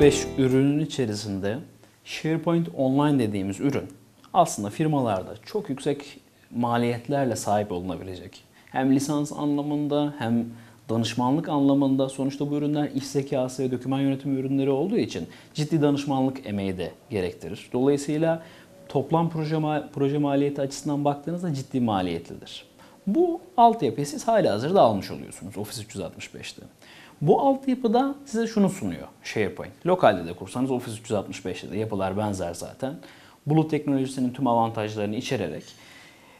365 ürünün içerisinde SharePoint Online dediğimiz ürün aslında firmalarda çok yüksek maliyetlerle sahip olunabilecek. Hem lisans anlamında hem danışmanlık anlamında sonuçta bu ürünler iş zekası ve doküman yönetimi ürünleri olduğu için ciddi danışmanlık emeği de gerektirir. Dolayısıyla toplam proje, proje maliyeti açısından baktığınızda ciddi maliyetlidir. Bu altyapıyı siz hala hazırda almış oluyorsunuz Office 365'te. Bu altyapıda size şunu sunuyor SharePoint. Lokalde de kursanız Office 365'te de yapılar benzer zaten. Bulut teknolojisinin tüm avantajlarını içererek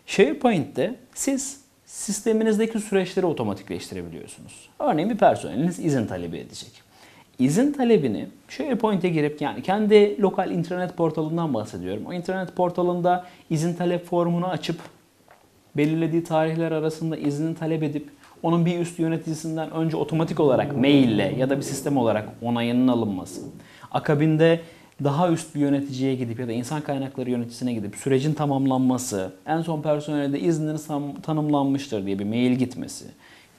SharePoint'te siz sisteminizdeki süreçleri otomatikleştirebiliyorsunuz. Örneğin bir personeliniz izin talebi edecek. İzin talebini SharePoint'e girip yani kendi lokal internet portalından bahsediyorum. O internet portalında izin talep formunu açıp belirlediği tarihler arasında iznini talep edip onun bir üst yöneticisinden önce otomatik olarak maille ya da bir sistem olarak onayının alınması. Akabinde daha üst bir yöneticiye gidip ya da insan kaynakları yöneticisine gidip sürecin tamamlanması, en son personelde de izniniz tanımlanmıştır diye bir mail gitmesi,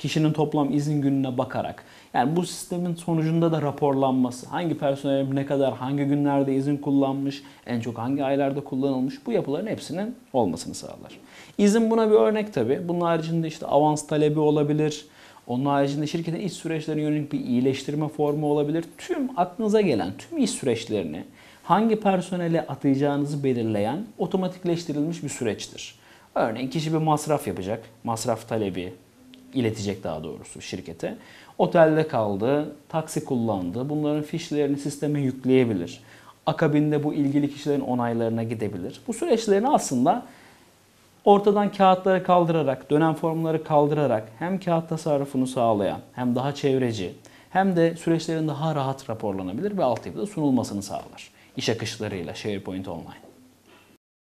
kişinin toplam izin gününe bakarak yani bu sistemin sonucunda da raporlanması, hangi personel ne kadar, hangi günlerde izin kullanmış, en çok hangi aylarda kullanılmış bu yapıların hepsinin olmasını sağlar. İzin buna bir örnek tabi. Bunun haricinde işte avans talebi olabilir. Onun haricinde şirketin iş süreçlerine yönelik bir iyileştirme formu olabilir. Tüm aklınıza gelen tüm iş süreçlerini hangi personele atayacağınızı belirleyen otomatikleştirilmiş bir süreçtir. Örneğin kişi bir masraf yapacak. Masraf talebi iletecek daha doğrusu şirkete. Otelde kaldı, taksi kullandı. Bunların fişlerini sisteme yükleyebilir. Akabinde bu ilgili kişilerin onaylarına gidebilir. Bu süreçlerini aslında ortadan kağıtları kaldırarak, dönem formları kaldırarak hem kağıt tasarrufunu sağlayan hem daha çevreci hem de süreçlerin daha rahat raporlanabilir ve altyapıda sunulmasını sağlar. İş akışlarıyla SharePoint Online.